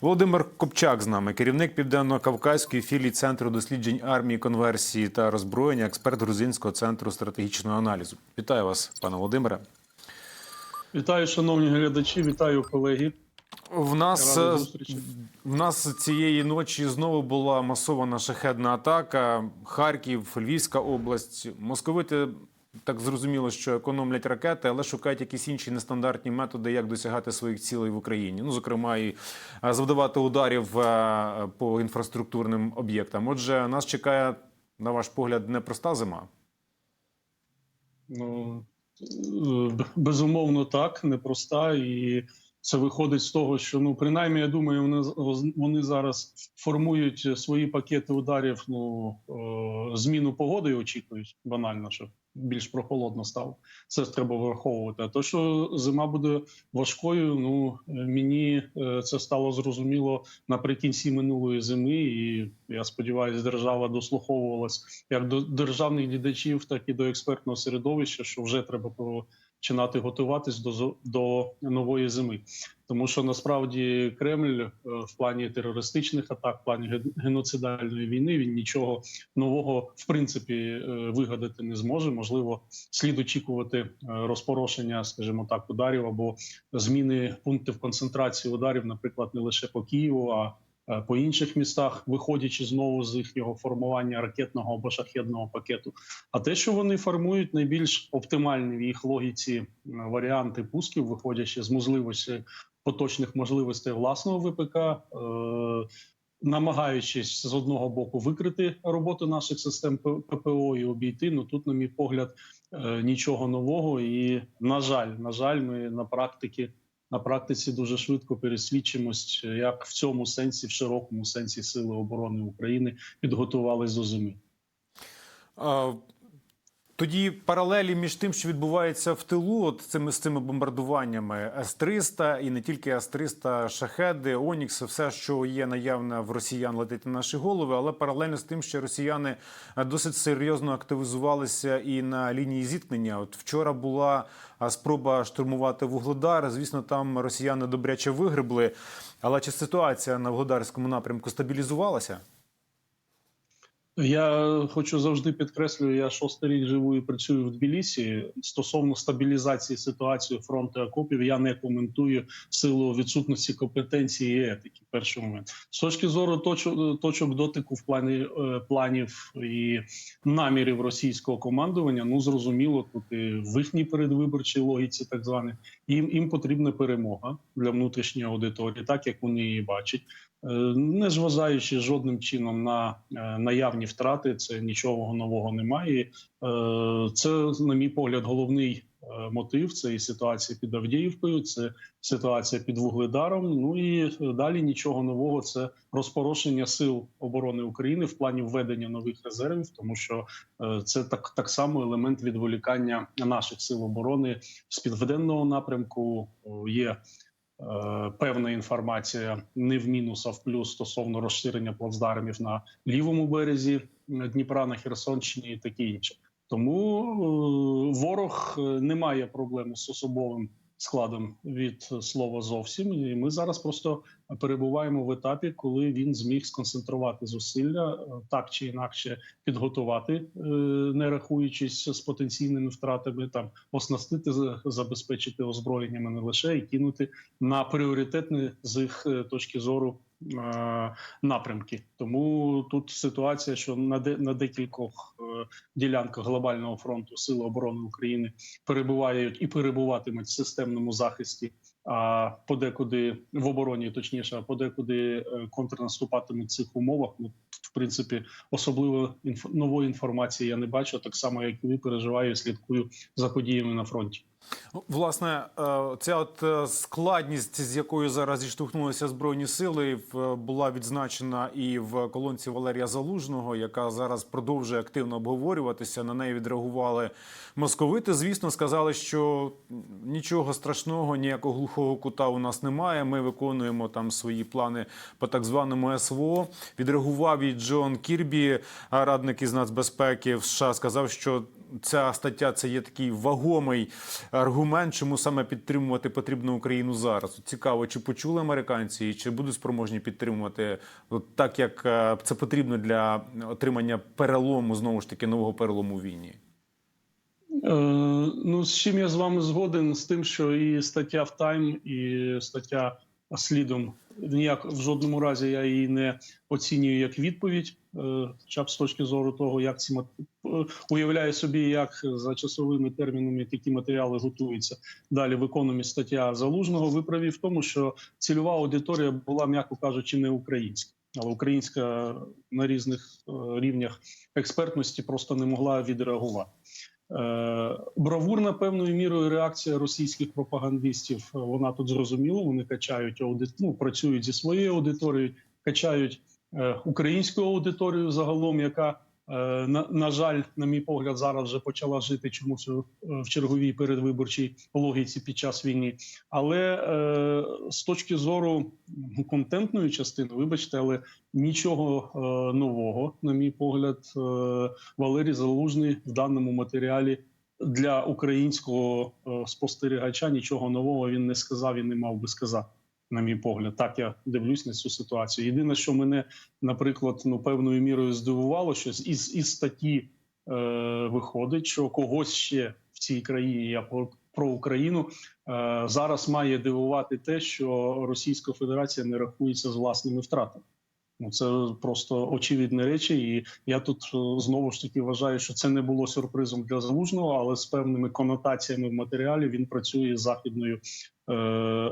Володимир Копчак з нами, керівник південно-кавказької філії центру досліджень армії, конверсії та роззброєння, експерт грузинського центру стратегічного аналізу. Вітаю вас, пане Володимире. Вітаю, шановні глядачі, вітаю колеги. В нас е, в нас цієї ночі знову була масована шахедна атака. Харків, Львівська область. Московити так зрозуміло, що економлять ракети, але шукають якісь інші нестандартні методи, як досягати своїх цілей в Україні. Ну, зокрема, і завдавати ударів по інфраструктурним об'єктам. Отже, нас чекає, на ваш погляд, непроста зима. Ну, е, безумовно, так, непроста. І це виходить з того, що ну, принаймні, я думаю, вони, вони зараз формують свої пакети ударів. Ну, е, зміну погоди очікують банально, щоб більш прохолодно стало. Це треба враховувати. А то, що зима буде важкою, ну е, мені е, це стало зрозуміло наприкінці минулої зими, і я сподіваюся, держава дослуховувалась як до державних глядачів, так і до експертного середовища, що вже треба починати готуватись до до нової зими. Тому що насправді Кремль е, в плані терористичних атак, в плані ген- геноцидальної війни він нічого нового в принципі е, вигадати не зможе. Можливо, слід очікувати е, розпорошення, скажімо так, ударів або зміни пунктів концентрації ударів, наприклад, не лише по Києву, а по інших містах, виходячи знову з їхнього формування ракетного або шахедного пакету. А те, що вони формують найбільш оптимальні в їх логіці варіанти пусків, виходячи з можливості поточних можливостей власного ВПК. Е- Намагаючись з одного боку викрити роботу наших систем ППО і обійти, ну тут, на мій погляд, е, нічого нового. І на жаль, на жаль, ми на практиці на практиці дуже швидко пересвідчимось, як в цьому сенсі, в широкому сенсі Сили оборони України підготувались до зими. Тоді паралелі між тим, що відбувається в тилу, от цими з цими бомбардуваннями С-300 і не тільки С-300, шахеди, Онікс, все, що є наявне в росіян, летить на наші голови. Але паралельно з тим, що росіяни е, досить серйозно активізувалися і на лінії зіткнення. От вчора була спроба штурмувати вугледар. Звісно, там росіяни добряче вигребли. Але чи ситуація на вугледарському напрямку стабілізувалася? Я хочу завжди підкреслюю, я шостий рік живу і працюю в Тбілісі. Стосовно стабілізації ситуації фронту окопів, я не коментую в силу відсутності компетенції і етики. Перший момент з точки зору точок, точок дотику в плані е, планів і намірів російського командування. Ну зрозуміло, тут і в їхній передвиборчій логіці, так звані, їм їм потрібна перемога для внутрішньої аудиторії, так як вони її бачать. Е, не зважаючи жодним чином на е, наявні втрати, це нічого нового немає. Е, Це, на мій погляд, головний мотив. Це і ситуація під Авдіївкою, це ситуація під Вугледаром. Ну і далі нічого нового. Це розпорошення сил оборони України в плані введення нових резервів, тому що це так, так само елемент відволікання наших сил оборони з південного напрямку. Є певна інформація не в мінус, а в плюс стосовно розширення плацдармів на лівому березі е, Дніпра на Херсонщині і таке інше. Тому е, ворог е, не має проблеми з особовим складом від слова зовсім. І ми зараз просто перебуваємо в етапі, коли він зміг сконцентрувати зусилля е, так чи інакше підготувати, е, не рахуючись з потенційними втратами, там оснастити, забезпечити озброєннями не лише і кинути на пріоритетне з їх е, точки зору напрямки. Тому тут ситуація, що на де на декількох е, ділянках глобального фронту Сили оборони України перебувають і перебуватимуть в системному захисті. А подекуди в обороні, точніше, а подекуди е, контрнаступатимуть в цих умовах. Ну в принципі, особливо нової інформації я не бачу. Так само, як і ви переживаю, слідкую за подіями на фронті. Власне, е, ця от е, складність, з якою зараз зіштовхнулися збройні сили, в- була відзначена і в колонці Валерія Залужного, яка зараз продовжує активно обговорюватися. На неї відреагували московити. Звісно, сказали, що нічого страшного, ніякого глухого кута у нас немає. Ми виконуємо там свої плани по так званому СВО. Відреагував і Джон Кірбі, радник із нацбезпеки в США, сказав, що ця стаття це є такий вагомий аргумент, чому саме підтримувати потрібно Україну зараз. Цікаво, чи почули американці, і чи будуть спроможні підтримувати от так, як е, це потрібно для отримання перелому знову ж таки нового перелому у війні. Е, ну, з чим я з вами згоден, з тим, що і стаття в Тайм, і стаття слідом ніяк в жодному разі я її не оцінюю як відповідь, е, хоча б з точки зору того, як ці е, уявляю собі, як за часовими термінами такі матеріали готуються. Далі в економі стаття залужного. Ви праві в тому, що цільова аудиторія була, м'яко кажучи, не українська. Але українська на різних е, рівнях експертності просто не могла відреагувати. Е, Бравурна певною мірою реакція російських пропагандистів. е, Вона тут зрозуміла. Вони качають аудит, ну, працюють зі своєю аудиторією, качають е, українську аудиторію загалом, яка на, на жаль, на мій погляд, зараз вже почала жити чомусь е, в черговій передвиборчій логіці під час війни. Але е, з точки зору контентної частини, вибачте, але нічого е, нового, на мій погляд, е, Валерій Залужний в даному матеріалі для українського е, спостерігача нічого нового він не сказав і не мав би сказати. На мій погляд, так я дивлюсь на цю ситуацію. Єдине, що мене, наприклад, ну певною мірою здивувало, що із, із статті е, виходить, що когось ще в цій країні я про, про Україну е, зараз має дивувати те, що Російська Федерація не рахується з власними втратами. Ну це просто очевидні речі, і я тут е, знову ж таки вважаю, що це не було сюрпризом для залужного, але з певними конотаціями в матеріалі він працює з західною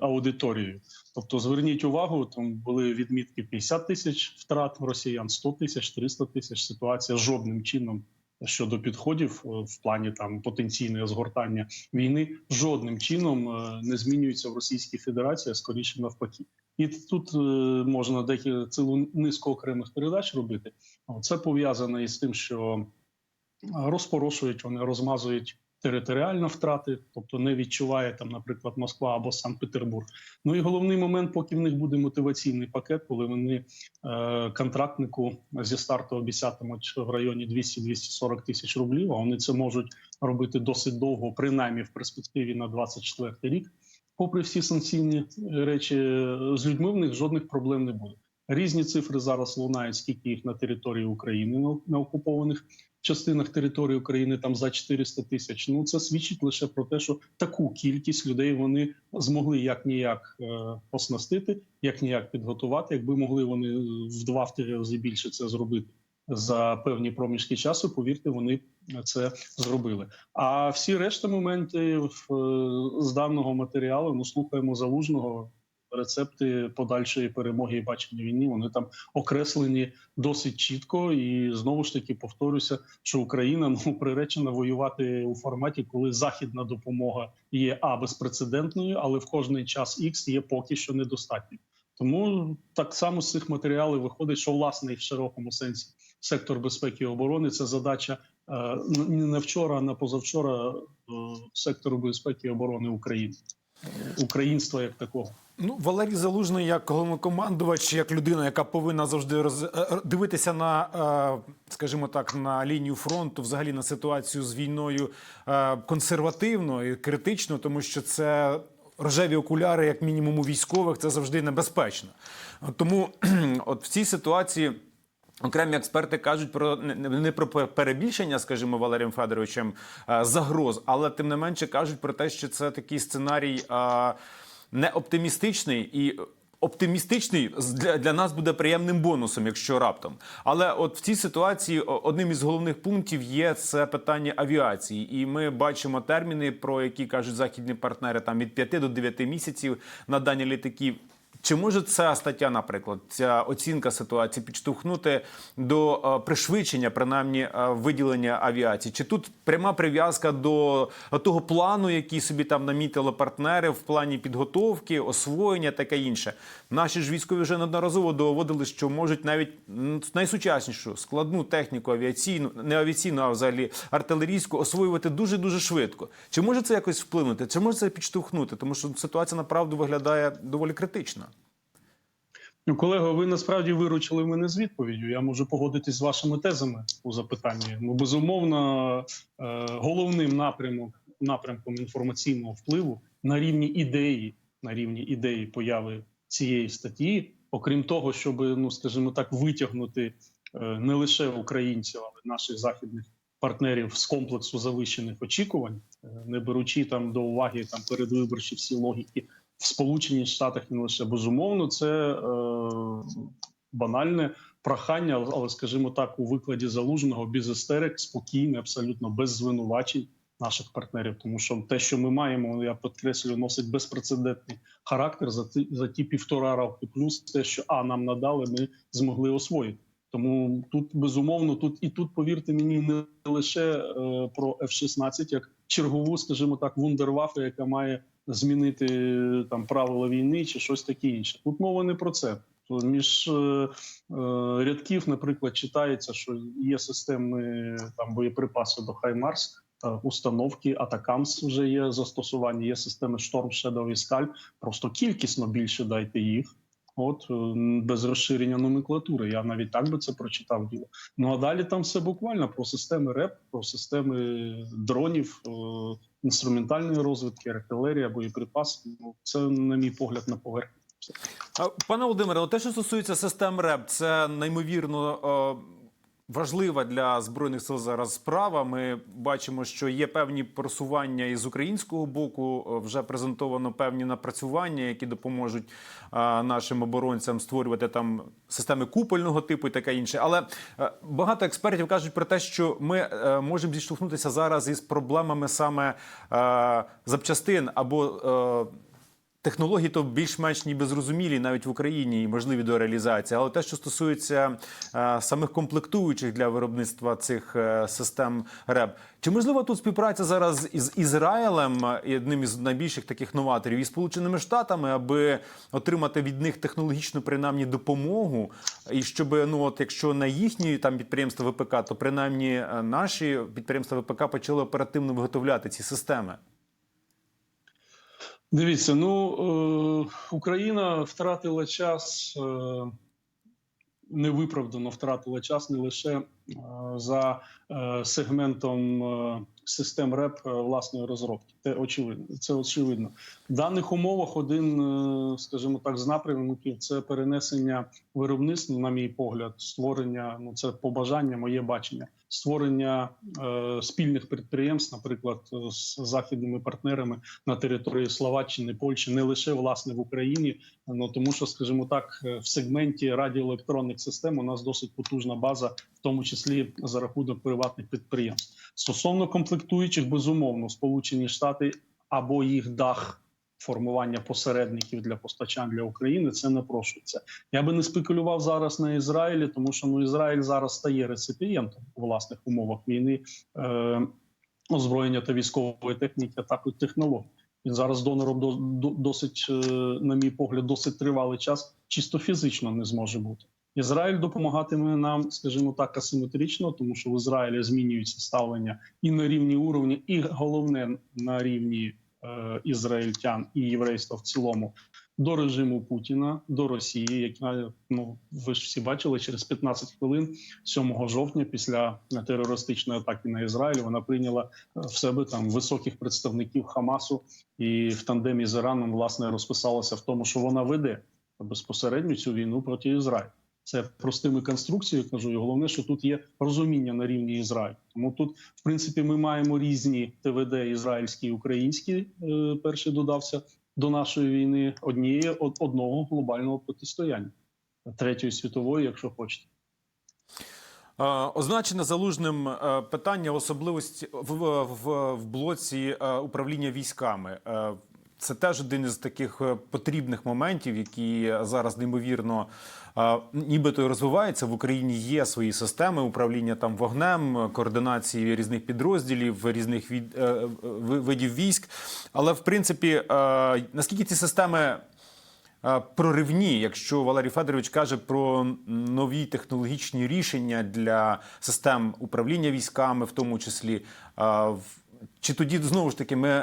аудиторією. Тобто, зверніть увагу, там були відмітки 50 тисяч втрат росіян, 100 тисяч, 300 тисяч. Ситуація жодним чином щодо підходів е, в плані там потенційного згортання війни жодним чином е, не змінюється в Російській Федерації, а скоріше навпаки. І тут е, можна деякі цілу низку окремих передач робити. Це пов'язане із тим, що е, розпорошують, вони розмазують територіально втрати, тобто не відчуває там, наприклад, Москва або Санкт-Петербург. Ну і головний момент, поки в них буде мотиваційний пакет, коли вони е, контрактнику зі старту обіцятимуть в районі 200-240 тисяч рублів. А вони це можуть робити досить довго, принаймні в перспективі на 24 рік. Попри всі санкційні речі, з людьми в них жодних проблем не буде. Різні цифри зараз лунають, скільки їх на території України на, на окупованих частинах території України там за 400 тисяч. Ну це свідчить лише про те, що таку кількість людей вони змогли як ніяк е, оснастити, як ніяк підготувати. Якби могли вони в два в три рази більше це зробити за певні проміжки часу, повірте, вони це зробили. А всі решта моменти е, з даного матеріалу ну слухаємо залужного. Рецепти подальшої перемоги і бачення війни вони там окреслені досить чітко, і знову ж таки повторюся, що Україна ну приречена воювати у форматі, коли західна допомога є а безпрецедентною, але в кожний час ікс є поки що недостатньо. Тому так само з цих матеріалів виходить, що власне і в широкому сенсі сектор безпеки і оборони це задача е, не на вчора, а на позавчора е, сектору безпеки і оборони України, українства як такого. Ну, Валерій Залужний, як головнокомандувач, як людина, яка повинна завжди роз... е, е, дивитися на, е, скажімо так, на лінію фронту, взагалі на ситуацію з війною консервативно і критично, тому що це рожеві окуляри, як мінімум у військових, це завжди небезпечно. Тому от в цій ситуації. Окремі експерти кажуть про не- про перебільшення, скажімо, Валерієм Федоровичем загроз, але тим не менше кажуть про те, що це такий сценарій е, не оптимістичний і. Оптимістичний для, для нас буде приємним бонусом, якщо раптом. Але от в цій ситуації одним із головних пунктів є це питання авіації, і ми бачимо терміни, про які кажуть західні партнери, там від 5 до 9 місяців на дані літаків. Чи може ця стаття, наприклад, ця оцінка ситуації підштовхнути до е, пришвидшення, принаймні е, виділення авіації? Чи тут пряма прив'язка до того плану, який собі там намітили партнери в плані підготовки, освоєння, таке інше? Наші ж військові вже неодноразово доводили, що можуть навіть найсучаснішу складну техніку авіаційну, не авіаційну, а взагалі артилерійську освоювати дуже дуже швидко. Чи може це якось вплинути? Чи може це підштовхнути? Тому що ситуація направду виглядає доволі критично. Ну, колего, ви насправді виручили мене з відповіддю. Я можу погодитись з вашими тезами у запитанні. Ну, безумовно, е, головним напрямом, напрямком інформаційного впливу на рівні ідеї, на рівні ідеї появи цієї статті, окрім того, щоб, ну скажімо так, витягнути е, не лише українців, але наших західних партнерів з комплексу завищених очікувань, е, не беручи там до уваги там передвиборчі всі логіки в Сполучених Штатах не лише безумовно, це е, банальне прохання, але скажімо так, у викладі залужного без істерик, спокійне, абсолютно без звинувачень наших партнерів. Тому що те, що ми маємо, я підкреслюю, носить безпрецедентний характер за ті за ті півтора роки, плюс те, що а нам надали, ми змогли освоїти. Тому тут безумовно, тут і тут, повірте мені, не лише е, про F-16, як чергову, скажімо так, вундервафу, яка має змінити там правила війни чи щось таке інше. Тут мова не про це. Між е, е, рядків, наприклад, читається, що є системи там боєприпаси до Хаймарс, е, установки Атакамс вже є застосування. Є системи Шторм Shadow і Скальп. Просто кількісно більше дайте їх. От е, без розширення номенклатури. Я навіть так би це прочитав діло. Ну а далі там все буквально про системи РЕП, про системи дронів, е, інструментальної розвитки, артилерія, боєприпаси. Ну це, на мій погляд, на поверхні. А, Пане Володимире, те, що стосується систем РЕП, це неймовірно е, важлива для збройних сил зараз справа. Ми бачимо, що є певні просування із українського боку. Е, Вже презентовано певні напрацювання, які допоможуть е, нашим оборонцям створювати там системи купольного типу і таке інше. Але е, багато експертів кажуть про те, що ми можемо зіштовхнутися зараз із проблемами саме запчастин або. Технології то більш-менш ніби зрозумілі навіть в Україні і можливі до реалізації. Але те, що стосується е, самих комплектуючих для виробництва цих е, систем РЕБ, чи можливо тут співпраця зараз із Ізраїлем, е, одним із найбільших таких новаторів, і Сполученими Штатами, аби отримати від них технологічну принаймні допомогу, і щоб ну от якщо на їхні там підприємства ВПК, то принаймні е, наші підприємства ВПК почали оперативно виготовляти ці системи. Дивіться, ну е, Україна втратила час, е, невиправдано втратила час не лише за е, сегментом е, систем РЕП е, власної розробки. Це очевидно. Це очевидно. В даних умовах один, е, скажімо так, з напрямків це перенесення виробництва, на мій погляд, створення. Ну це побажання, моє бачення, створення е, спільних підприємств, наприклад, з західними партнерами на території Словаччини, Польщі, не лише власне в Україні. Ну тому, що, скажімо так, е, в сегменті радіоелектронних систем у нас досить потужна база, в тому числі за рахунок приватних підприємств. Стосовно комплектуючих, безумовно, Сполучені Штати або їх дах. Формування посередників для постачань для України це напрошується. Я би не спекулював зараз на Ізраїлі, тому що ну Ізраїль зараз стає реципієнтом у власних умовах війни е, озброєння та військової техніки, а також технологій. Він зараз донором до, до досить, е, на мій погляд, досить тривалий час, чисто фізично не зможе бути. Ізраїль допомагатиме нам, скажімо так, асиметрично, тому що в Ізраїлі змінюється ставлення і на рівні уровня, і головне на рівні е, ізраїльтян і єврейства в цілому до режиму Путіна, до Росії, яка ну ви ж всі бачили через 15 хвилин 7 жовтня, після терористичної атаки на Ізраїль, вона прийняла е, в себе там високих представників Хамасу і в тандемі з Іраном власне розписалася в тому, що вона веде безпосередньо цю війну проти Ізраїлю. Це простими конструкцією кажу. І головне, що тут є розуміння на рівні Ізраїлю. Тому тут, в принципі, ми маємо різні ТВД ізраїльські і українські. Е, перший додався до нашої війни однієї одного глобального протистояння третьої світової, якщо хочете. Е, Означене залужним е, питання особливості в, в, в блоці управління військами. Це теж один із таких е, потрібних моментів, які зараз неймовірно нібито розвиваються. В Україні є свої системи управління там вогнем, координації різних підрозділів, різних від, е, видів військ. Але в принципі, е, наскільки ці системи проривні, якщо Валерій Федорович каже про нові технологічні рішення для систем управління військами, в тому числі. В- Чи тоді знову ж таки ми е,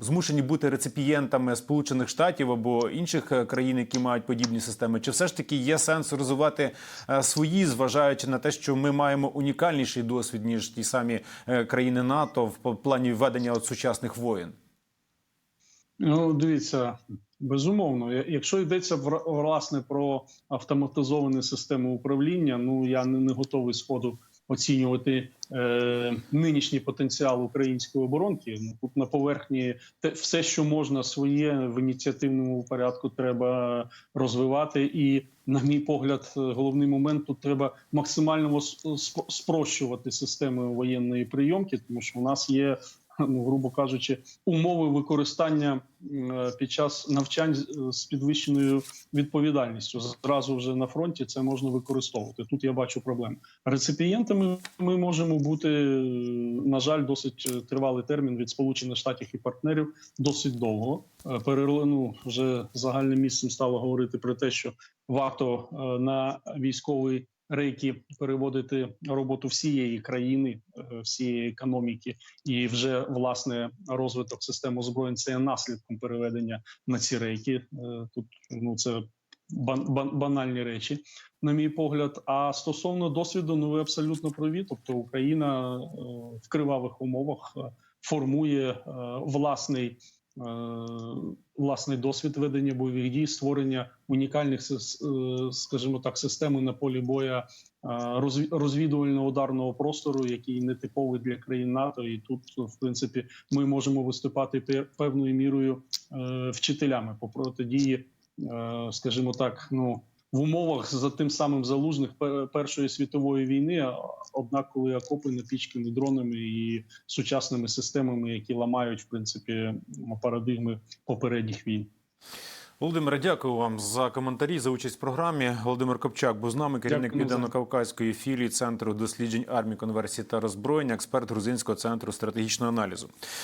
змушені бути реципієнтами Сполучених Штатів або інших е, країн, які мають подібні системи? Чи все ж таки є сенс розвивати е, свої, зважаючи на те, що ми маємо унікальніший досвід ніж ті самі країни НАТО в плані ведення от сучасних воєн? Ну, дивіться, безумовно, якщо йдеться власне про автоматизовані системи управління, ну я не, не готовий сходу оцінювати е, нинішній потенціал української оборонки. Ну, тут на поверхні те, все, що можна своє в ініціативному порядку, треба розвивати. І, на мій погляд, е, головний момент тут треба максимально спрощувати системи воєнної прийомки, тому що у нас є. Ну, грубо кажучи, умови використання е, під час навчань з- з підвищеною відповідальністю. Зразу вже на фронті це можна використовувати. Тут я бачу проблему. Реципієнтами ми можемо бути, е, на жаль, досить е, тривалий термін від Сполучених Штатів і партнерів досить довго. Е, ну, вже загальним місцем стало говорити про те, що варто е, на військовий рейки переводити роботу всієї країни, е, всієї економіки і вже власне розвиток систем озброєнь це є наслідком переведення на ці рейки. Е, Тут ну це бан, бан, банальні речі, на мій погляд. А стосовно досвіду, ну ви абсолютно праві. Тобто Україна е, в кривавих умовах формує власний. Е, Власний досвід ведення бойових дій, створення унікальних е, скажімо так, системи на полі боя е, розвідувально-ударного простору, який не типовий для країн НАТО, і тут, в принципі, ми можемо виступати пе- певною мірою вчителями по протидії, скажімо так, ну в умовах за тим самим залужних пе- Першої світової війни. Однак, коли окопи напічкані дронами і сучасними системами, які ламають в принципі парадигми попередніх війн. Володимире, дякую вам за коментарі, за участь в програмі. Володимир Копчак був з нами, керівник Південно-Кавказької філії Центру досліджень армії, конверсії та роззброєння, експерт Грузинського центру стратегічного аналізу.